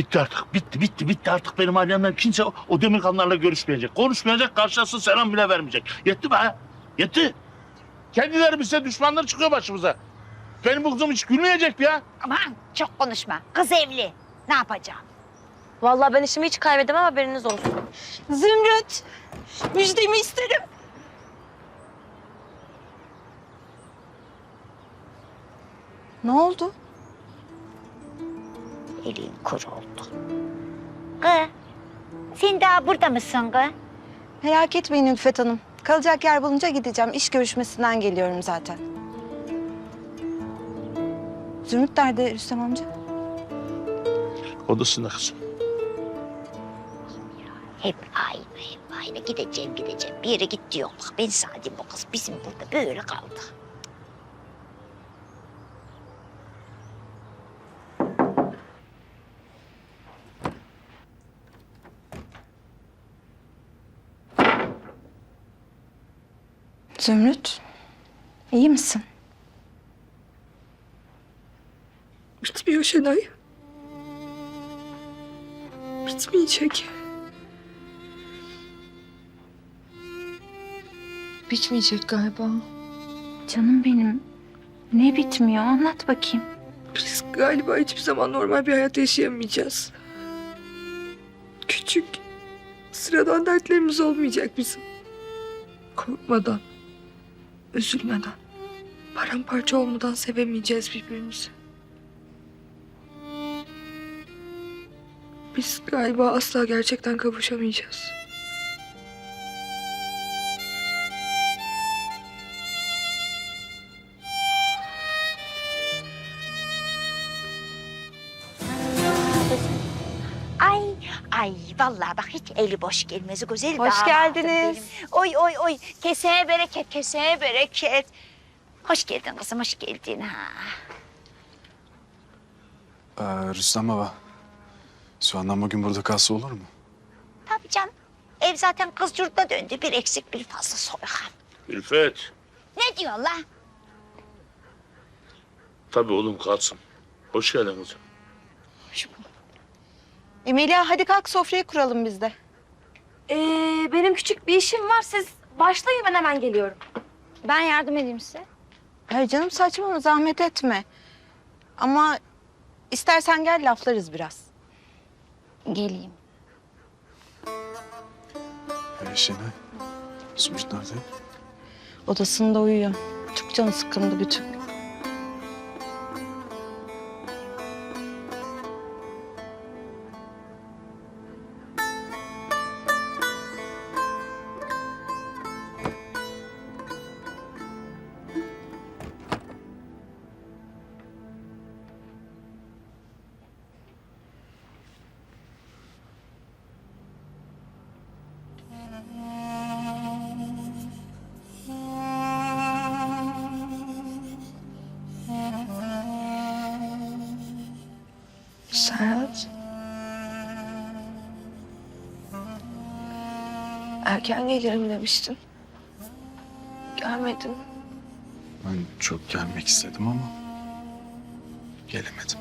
Bitti artık. Bitti, bitti, bitti artık benim ailemden kimse o, o Demirkanlarla görüşmeyecek. Konuşmayacak, karşılasın selam bile vermeyecek. Yetti be ha. Yetti. Kendileri bize düşmanlar çıkıyor başımıza. Benim bu kızım hiç gülmeyecek ya. Aman çok konuşma. Kız evli. Ne yapacağım? Vallahi ben işimi hiç kaybedemem haberiniz olsun. Zümrüt. Müjdemi isterim. Ne oldu? Elin kur oldu. Kız. Sen daha burada mısın kız? Merak etmeyin Ülfet Hanım. Kalacak yer bulunca gideceğim. İş görüşmesinden geliyorum zaten. Zümrüt nerede Rüstem amca? Odasında kızım. Hep aynı, hep aynı. Gideceğim, gideceğim. Bir yere git diyorlar. Ben sadece bu kız bizim burada böyle kaldı. Zümrüt, iyi misin? Bitmiyor Şenay. Bitmeyecek. Bitmeyecek galiba. Canım benim. Ne bitmiyor? Anlat bakayım. Biz galiba hiçbir zaman normal bir hayat yaşayamayacağız. Küçük, sıradan dertlerimiz olmayacak bizim. Korkmadan, üzülmeden, paramparça olmadan sevemeyeceğiz birbirimizi. Biz galiba asla gerçekten kavuşamayacağız. Ay vallahi bak hiç eli boş gelmez. Güzel Hoş damadım geldiniz. benim. Oy oy oy. Keseye bereket, keseye bereket. Hoş geldin kızım, hoş geldin ha. Ee, Rüstem baba. Süvandan bugün burada kalsa olur mu? Tabii canım. Ev zaten kız yurda döndü. Bir eksik bir fazla soykan. Ülfet. Ne diyor la? Tabii oğlum kalsın. Hoş geldin kızım. Emilia hadi kalk sofrayı kuralım biz de. Ee, benim küçük bir işim var. Siz başlayın ben hemen geliyorum. Ben yardım edeyim size. Hayır canım saçmalama zahmet etme. Ama istersen gel laflarız biraz. Geleyim. Şenay. Zümrüt nerede? Odasında uyuyor. Çok canı sıkkındı bütün gün. Erken gelirim demiştin. Gelmedin. Ben çok gelmek istedim ama gelemedim.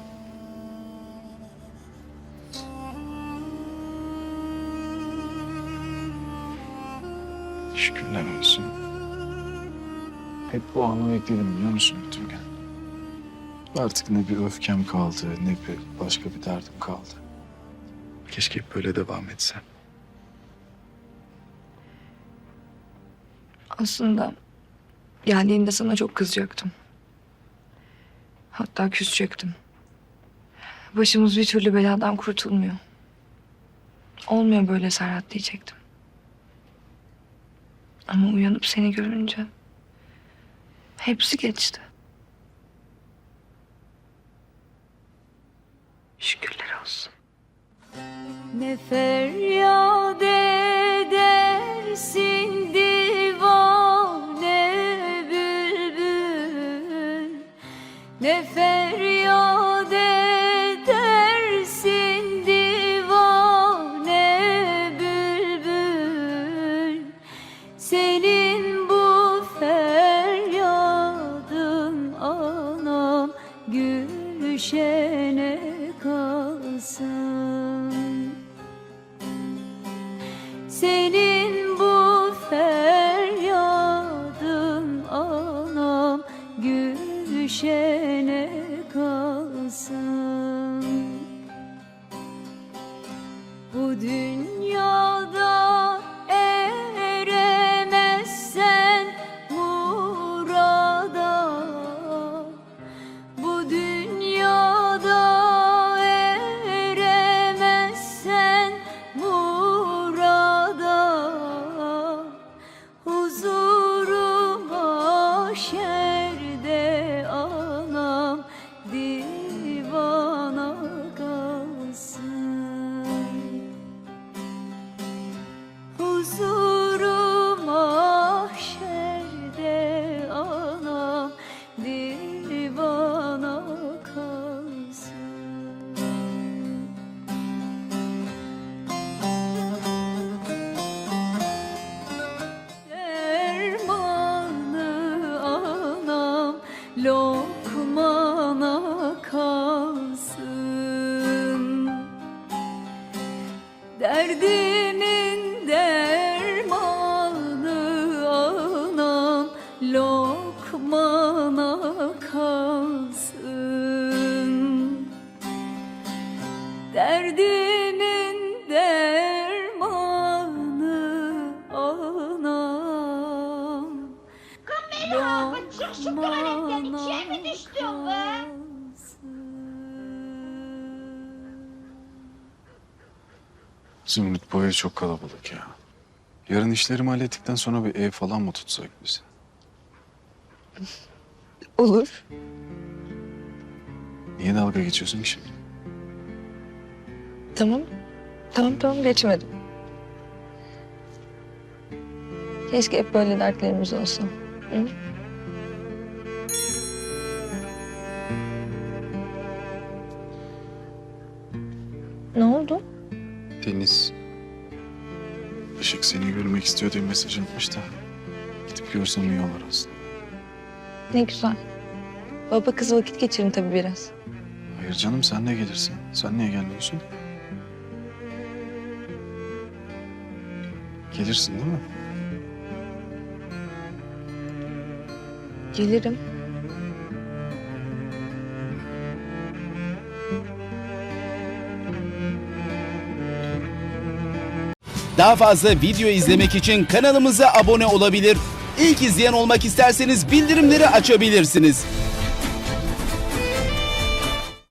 Şükürler olsun. Hep bu anı bekledim biliyor musun bütün gün? Artık ne bir öfkem kaldı, ne bir başka bir derdim kaldı. Keşke hep böyle devam etse. Aslında geldiğinde sana çok kızacaktım. Hatta küsecektim. Başımız bir türlü beladan kurtulmuyor. Olmuyor böyle Serhat diyecektim. Ama uyanıp seni görünce hepsi geçti. Şükürler olsun. Ne feryat Ne feryat edersin divane bülbül? Senin bu feryadın anam gülşene go. Derdimin dermanı anam Lokmana kalsın Zümrüt bu ev çok kalabalık ya. Yarın işlerimi hallettikten sonra bir ev falan mı tutsak biz? Olur. Niye dalga geçiyorsun ki şimdi? Tamam. Tamam tamam geçmedim. Keşke hep böyle dertlerimiz olsa. Hı? Ne oldu? Deniz. Işık seni görmek istiyor diye mesaj atmış da. Gidip görsem iyi olur aslında. Ne güzel. Baba kız vakit geçirin tabii biraz. Hayır canım sen de gelirsin. Sen niye gelmiyorsun? Gelirsin değil mi? Gelirim. Daha fazla video izlemek için kanalımıza abone olabilir. İlk izleyen olmak isterseniz bildirimleri açabilirsiniz.